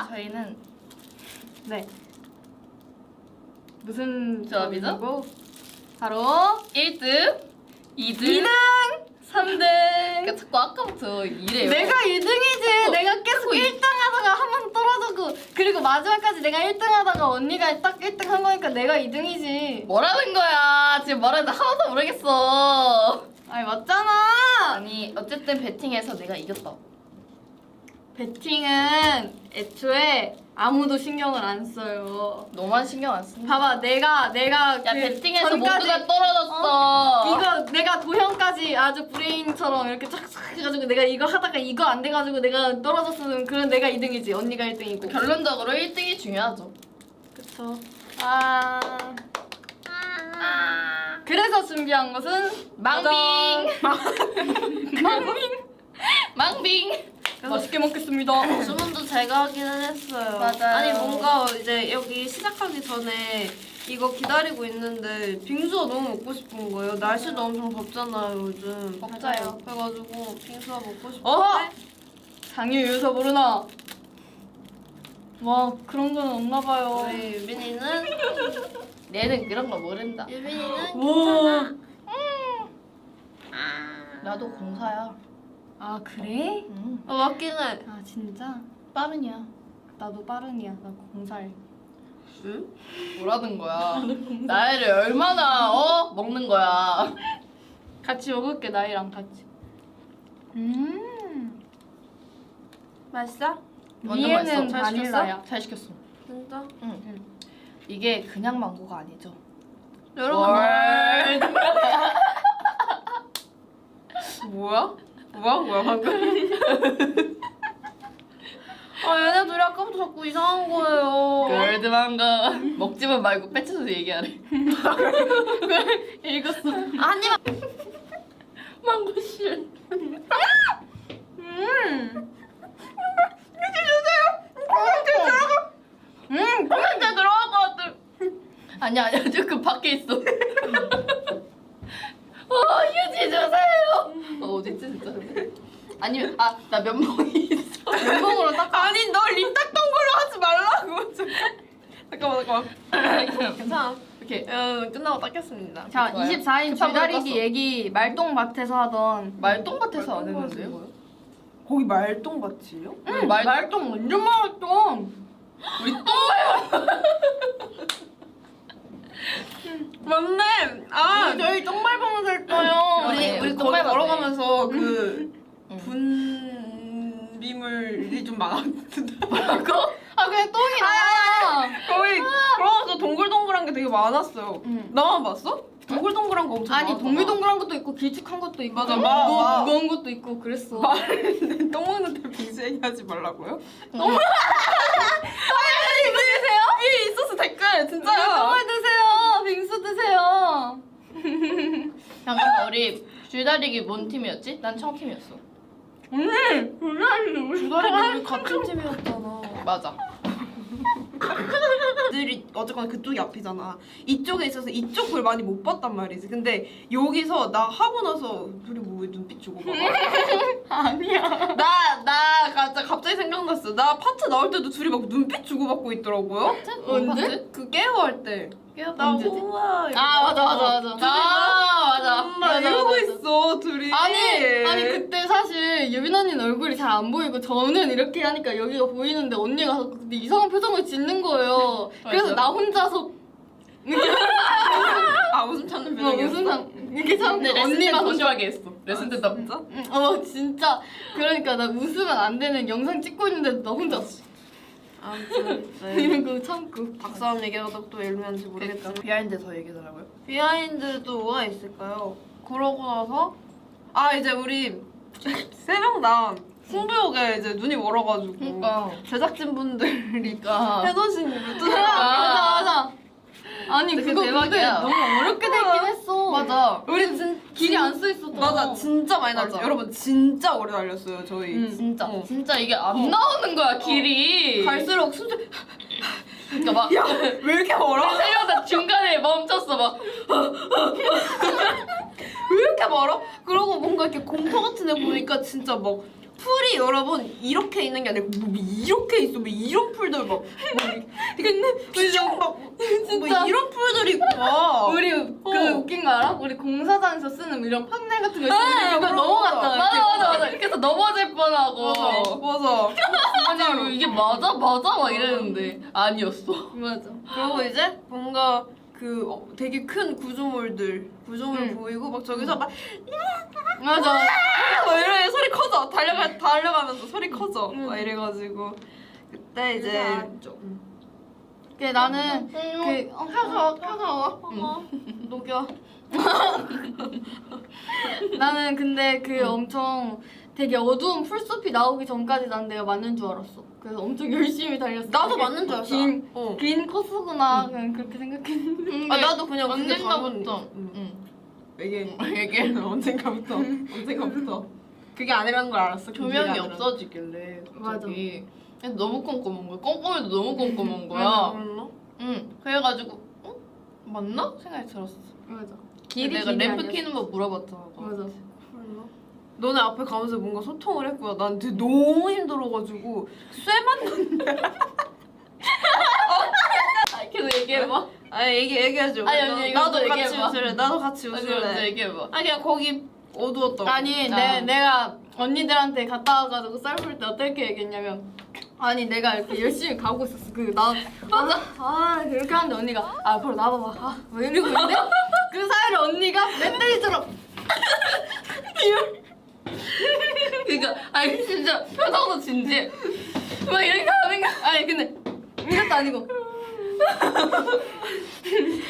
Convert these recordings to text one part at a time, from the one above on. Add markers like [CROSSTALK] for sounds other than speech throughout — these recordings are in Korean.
자, 저희는 네. 무슨 조합이죠? 조합이고? 바로 1등, 2등, 2등, 3등. 그러니까 자꾸 아까부터 이래요. 내가 2등이지. 자꾸- 내가 계속 자꾸 이- 1등 하다가 한 번 떨어지고 그리고 마지막까지 내가 1등 하다가 언니가 딱 1등 한 거니까 내가 2등이지. 뭐라는 거야? 지금 뭐라는지 하나도 모르겠어. 아니 맞잖아. 아니 어쨌든 배팅해서 내가 이겼다. 배팅은 애초에 아무도 신경을 안 써요. 너만 신경 안 쓰. 봐봐, 내가 내가 야 그 배팅해서 전까지 모두가 떨어졌어. 이거 내가 도형까지 아주 브레인처럼 이렇게 착착 해가지고 내가 이거 하다가 이거 안 돼가지고 내가 떨어졌으면 그런 내가 2등이지 언니가 1등이고 결론적으로 1등이 중요하죠. 그쵸 아 그래서 준비한 것은 망빙. [LAUGHS] 망빙 망빙. 맛있게 먹겠습니다 주문도 제가 하기는 했어요. 맞아요. 아니 뭔가 이제 여기 시작하기 전에 이거 기다리고 있는데 빙수가 너무 먹고 싶은 거예요. 날씨도 엄청 덥잖아요 요즘. 덥자요. 그래가지고 빙수가 먹고 싶은데 어? 장유 유서 모르나 와 그런 거는 없나 봐요 우리 유빈이는 [LAUGHS] 얘는 그런 거 모른다. 유빈이는 와. 나도 공사야. 아 그래? 응. 어 맞긴 해. 아 진짜? 빠른이야. 나도 빠른이야 나 공살 응? 뭐라는 거야? [LAUGHS] 나이를 얼마나 어 먹는 거야? [LAUGHS] 같이 먹을게 나이랑 같이 음 맛있어? 완전 위에는 맛있어. 잘 바닐라야 시켰어? 잘 시켰어. 진짜? 응. 이게 그냥 망고가 아니죠. 여러분 월. [LAUGHS] 뭐야? 뭐야 뭐야 방금? [LAUGHS] 아 얘네 둘이 아까부터 자꾸 이상한 거예요. 골드 망고 먹지만 말고 빼쳐서 얘기하래. 그래 읽었어. 아니 망고 실. 음 음, 진짜 들어갈 것 같아. 아니야 아니야 저그 밖에 있어. 어 휴지 주세요. [LAUGHS] 어 진짜. 아니면 아 나 면봉이 있어. 면봉으로 딱 아니 너립 닦던 걸로 하지 말라고. 잠깐만 잠깐만. [LAUGHS] 괜찮아. 이렇게 음, 끝나고 닦겠습니다. 자, 좋아요. 24인 급한 물 줄다리기. 얘기 말똥밭에서 하던 말똥밭에서 안 했는데요? 거기 말똥밭이요? 응, 말 말똥 완전 말똥 우리 똥말 [LAUGHS] 맞네. 아 저희 똥말 보면서 했어요 우리 그러네, 우리 우리 거기 똥말 걸어가면서 그 응. 분비물이 좀 많았는데 [LAUGHS] 뭐라고? 아 그냥 똥이 나야 거기 걸어가면서 동글동글한 게 되게 많았어요. 응. 나만 봤어? 동글동글한 거 엄청 아니 많았잖아. 동글동글한 것도 있고 길쭉한 것도 있고 맞아, 무거, 마- 마- 무거운 것도 있고 그랬어 [LAUGHS] 똥 먹는데 빙수 얘기하지 말라고요? 똥 드세요? 위에 있었어 댓글 진짜요. 똥을 드세요 빙수 드세요 잠깐만 우리 줄다리기 뭔 팀이었지? 난 청팀이었어. 언니 그냥 주다리 우리 같은 팀이었잖아. 맞아. 들이 어쨌거나 그쪽이 앞이잖아. 이쪽에 있어서 이쪽을 많이 못 봤단 말이지. 근데 여기서 나 하고 나서 둘이 뭐왜 눈빛 주고 봐. [LAUGHS] 아니야 나 나 갑자기 갑자기 생각났어. 나 파트 나올 때도 둘이 막 눈빛 주고 받고 있더라고요. 언제? 그 깨어 할 때. 나 언제지? 우와. 아 맞아 맞아 맞아 아 맞아. 엄마 맞아, 이러고 맞아. 있어 둘이. 아니 아니 그때 사실 유빈 언니는 얼굴이 잘 안 보이고 저는 이렇게 하니까 여기가 보이는데 언니가 근데 이상한 표정을 짓는 거예요. [LAUGHS] 그래서 맞아. 나 혼자서 [LAUGHS] [LAUGHS] 아 웃음 참는 뭐 표정이었어. 무슨 상 이렇게 참고 근데 레슨 언니만 때더 혼자 심하게 했어. 레슨 때 나. 진짜? 응, 어 진짜 그러니까 나 웃으면 안 되는 영상 찍고 있는데 나 혼자 아무튼 [LAUGHS] 네. 이러고 참고 박사람 얘기하다 또 열면지 모르겠다. 비하인드 더 얘기해달라고요? 비하인드도 뭐가 있을까요? 그러고 나서 아 이제 우리 [LAUGHS] 세 명 다 승부욕에 이제 눈이 멀어가지고 그러니까. 제작진 분들이 그러니까. 해놓으신 루트 맞아 맞아 아니 근데 그거 근데 대박이야. 너무 어렵게 되긴 했어 맞아. 우리 진 길이 안 써 있었잖아 맞아 진짜 많이 맞아. 날렸어요. 여러분 진짜 오래 날렸어요 저희. 응. 진짜 어. 진짜 이게 안 나오는 거야 길이. 갈수록 순서 그러니까 막. 야왜 이렇게 멀어? [LAUGHS] 세려다 중간에 멈췄어 막. 왜 이렇게 멀어? 그러고 뭔가 이렇게 공터 같은 애 보니까 진짜 막 풀이 여러분 이렇게 있는 게 아니고 뭐 이렇게 있어 뭐 이런 풀들 막 근데 진짜 막 진짜. 뭐 이런 풀들이 있고 막 우리 그 어. 웃긴 거 알아? 우리 공사장에서 쓰는 이런 판넬 같은 거 아, 있으면 이거 맞아, 넘어갔잖아. 맞아 이렇게. 맞아 맞아 이렇게 해서 넘어질 뻔하고 맞아 맞아 아니 이게 맞아 맞아 막 이랬는데 아니었어 맞아. 그리고 이제 뭔가 그 어, 되게 큰 구조물들 구조물 응. 보이고 막 저기서 막 맞아. 막 이래 소리 커져 달려가 달려가면서 소리 커져 응. 막 이래가지고 그때 이제 그 나는 그 어, 펴서 펴서 응. 녹여 [LAUGHS] 나는 근데 그 엄청 되게 어두운 풀숲이 나오기 전까지 난 내가 맞는 줄 알았어. 그래서 엄청 [LAUGHS] 열심히 달렸어. 나도 되게 맞는 줄 알았어 긴, 어. 긴 코스구나 그냥 그렇게 생각했는데. 아 나도 그냥 그게 언젠가부터 응. 응 이게 이게 언젠가부터 언젠가부터 [LAUGHS] 그게 아니라는 걸 알았어 걸. 없어지길래 맞아. 갑자기 근데 너무 꼼꼼한 거야 꼼꼼해도 너무 꼼꼼한 거야 몰라? 응 그래가지고 어? 맞나? 생각이 들었어 맞아. 내가 길이 램프 아니었어. 키는 법 물어봤잖아 맞아. 몰라? 너네 앞에 가면서 뭔가 소통을 했고요. 난 되게 너무 힘들어가지고 쇠만 아, 계속 얘기해봐 아 얘기 얘기해줘. 아니, 나- 이거 나도 또 같이 얘기해봐. 웃을래. 나도 같이 먼저 웃을래. 얘기해봐 아 그냥 거기 어두웠다고. 아니 아. 내, 내가 언니들한테 갔다 와가지고 썰풀 때 어떻게 얘기했냐면 아니 내가 이렇게 열심히 가고 있었어. 그나 맞아. 아 이렇게 하는데 언니가 아 바로 나와봐. 아왜 이러고 있는데? 그 사이를 언니가 멧돼지처럼. [LAUGHS] 그니까 아니 진짜 표정도 진지해. 막 이렇게 하는 거 아니 근데 이것도 아니고. [LAUGHS]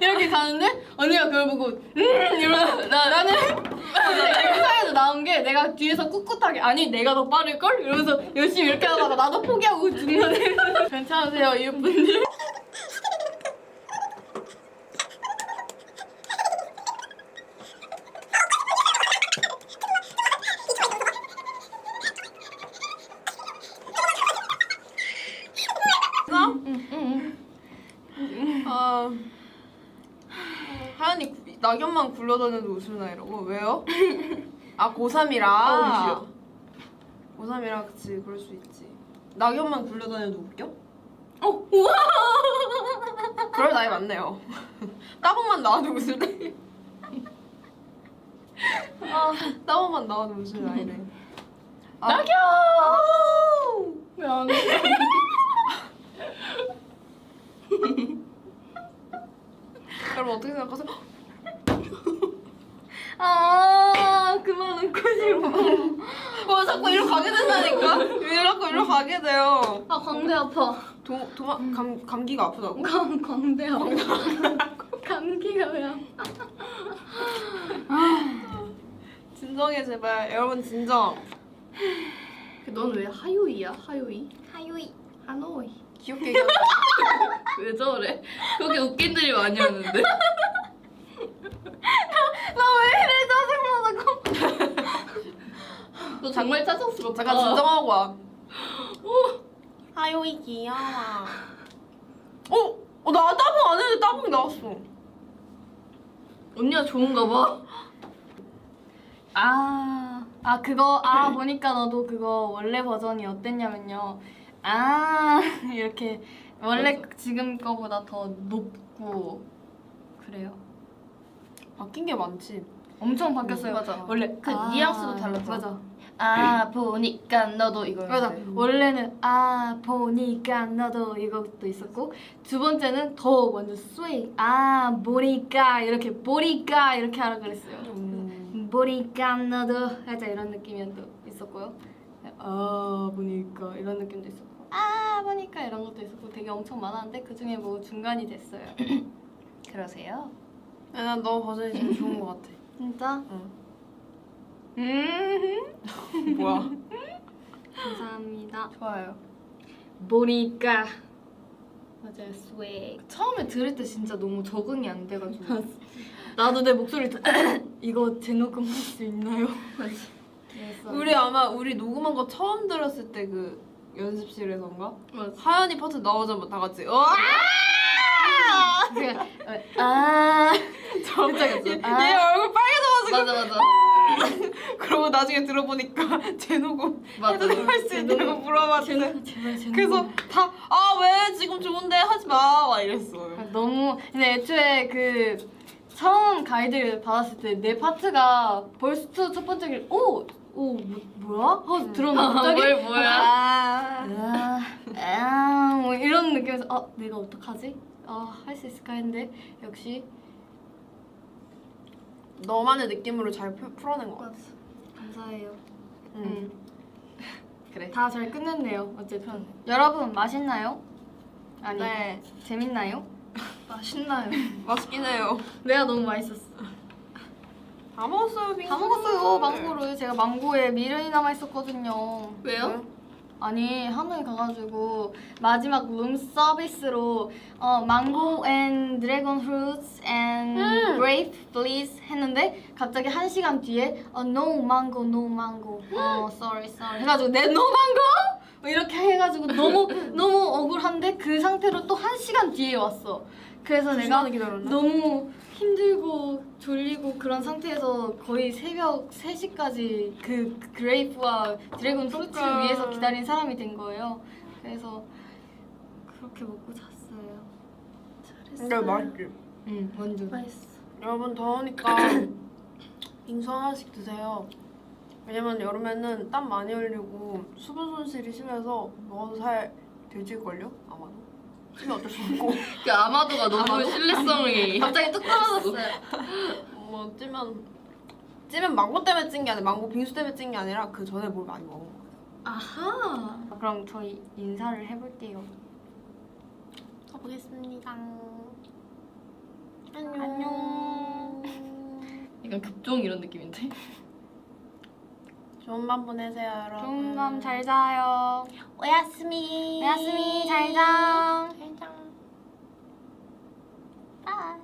이렇게 가는데 언니가 그걸 보고 음 이러면서 나, 나는 그 사이에서 나온 게 내가 뒤에서 꿋꿋하게 아니 내가 더 빠를걸? 이러면서 열심히 이렇게 하다가 나도 포기하고 중간에 [LAUGHS] 괜찮으세요 이웃분들? 아 하연이 구- 낙엽만 굴러다녀도 웃으나 이러고 왜요? [LAUGHS] 아 고3이라. 아우, 싫어. 고3이라 그치 그럴 수 있지. 낙엽만 굴러다녀도 웃겨? 어 우와 [LAUGHS] 그럴 나이 맞네요. 따봉만 나와도 웃을 나이. 아, 따봉만 나와도 웃을 나이래. 아, 낙엽 왜안 여러분 [LAUGHS] 어떻게 생각하세요? 아 그만 웃고 싶어 어, 자꾸 이리로 가게 된다니까? 왜 자꾸 이리로 가게 돼요? 아 광대 아파. 도, 도마, 감, 감기가 아프다고? 광, 광대 아파. [LAUGHS] 감기가 왜 아파? 진정해 제발. 여러분 진정. 넌 왜 하요이야? 하요이? 하요이. 하노이. 귀엽게 얘기하자 [LAUGHS] 왜 저래? 그렇게 웃긴 들이 많이 하는데 나 왜 이래 짜증나고 너 정말 짜증스럽다 잠깐 진정하고 와 하요이 귀여워 어? 어, 나 따봉 안 했는데 따봉 나왔어 언니가 좋은가 봐 아, 아 그거 아 보니까 너도 그거 원래 버전이 어땠냐면요. 아 [LAUGHS] 이렇게 원래 지금 거보다 더 높고 그래요. 바뀐 게 많지 엄청 바뀌었어요. 맞아. 원래 그 뉘앙스도 달랐잖아. 맞아. 아 보니까 너도 이거 맞아. 원래는 아 보니까 너도 이것도 있었고 두 번째는 더 완전 스웨이. 아 보니까 이렇게 보니까 이렇게 하라 그랬어요. 음. 보니까 너도 살짝 이런 느낌도 있었고요. 아 보니까 이런 느낌도 있었고 아 보니까 이런 것도 있었고 되게 엄청 많았는데 그 중에 뭐 중간이 됐어요. [COUGHS] 그러세요? 난너 버전이 제일 좋은 것 같아 진짜? 응. 음. 뭐야? 감사합니다. 좋아요. 보니까. 맞아요. 스웨이. 처음에 들을 때 진짜 너무 적응이 안 돼가지고. [LAUGHS] 나도 내 목소리 듣 [COUGHS] 이거 재녹음 할 수 있나요? 우리 아마 우리 녹음한 거 처음 들었을 때 그 연습실에선가? 맞아. 하연이 파트 나오자마자 다 같이 와! 제가 아! [LAUGHS] 얘, 그랬어. 얘 얼굴 빨개져가지고. 맞아 맞아 [LAUGHS] [LAUGHS] 그러고 나중에 들어보니까 제노고 맞아. 해도 할 수 있냐고 물어봤는데 제발 제발. 그래서 다 아 왜 지금 좋은데 하지 마막 이랬어요. 너무 근데 애초에 그 처음 가이드를 받았을 때 내 파트가 벌써 첫 번째 길 오! 오 뭐, 뭐야? 하고 들었는데 [LAUGHS] 갑자기 뭘 뭐야? 아 아, 아, 뭐 이런 느낌에서 아 내가 어떡하지? 아 할 수 있을까 했는데 역시 너만의 느낌으로 잘 표- 풀어낸 것 같아. 감사해요. 응. 음. [LAUGHS] 그래. 다 잘 끝냈네요. 어쨌든 여러분 맛있나요? 아니 네 재밌나요? [LAUGHS] 맛있나요? [LAUGHS] 맛있긴 해요. 내가 너무 맛있었어. 다 먹었어요 빙수. 다 먹었어요 망고를 제가 망고에 미련이 남아 있었거든요. 왜요? 아니 하노이 가가지고 마지막 룸 서비스로 어 망고 앤 드래곤 프루츠 앤 그레이프 플리즈 했는데 갑자기 한 시간 뒤에 어 no mango no mango. 어 sorry sorry. 해가지고 내 no mango? 뭐 이렇게 해가지고 너무 [LAUGHS] 너무 억울한데 그 상태로 또 한 시간 뒤에 왔어. 그래서 내가 기다렸나? 너무 힘들고 졸리고 그런 상태에서 거의 새벽 3시까지 그 그레이프와 드래곤 프루츠를 그러니까. 위해서 기다린 사람이 된 거예요. 그래서 그렇게 먹고 잤어요. 근데 맛있지. 응, 완전. 맛있어. 여러분 더우니까 [COUGHS] 빙수 하나씩 드세요. 왜냐면 여름에는 땀 많이 흘리고 수분 손실이 심해서 먹어도 살 돼질걸요? 아마도. 근데 어쩔 수 없고. 그 아마도가 너무 신뢰성이. 갑자기 뚝 떨어졌어요. 뭐 찌면 찌면 망고 때문에 찐 게 아니라 망고 빙수 때문에 찐 게 아니라 그 전에 뭘 많이 먹은 거예요. 아하. 그럼 저희 인사를 해볼게요. 가보겠습니다. 안녕. 약간 급종 이런 느낌인데. 좋은 밤 보내세요, 여러분. 좋은 밤 잘 자요. 오야스미. 오야스미 잘 자. 잘 자. 빠.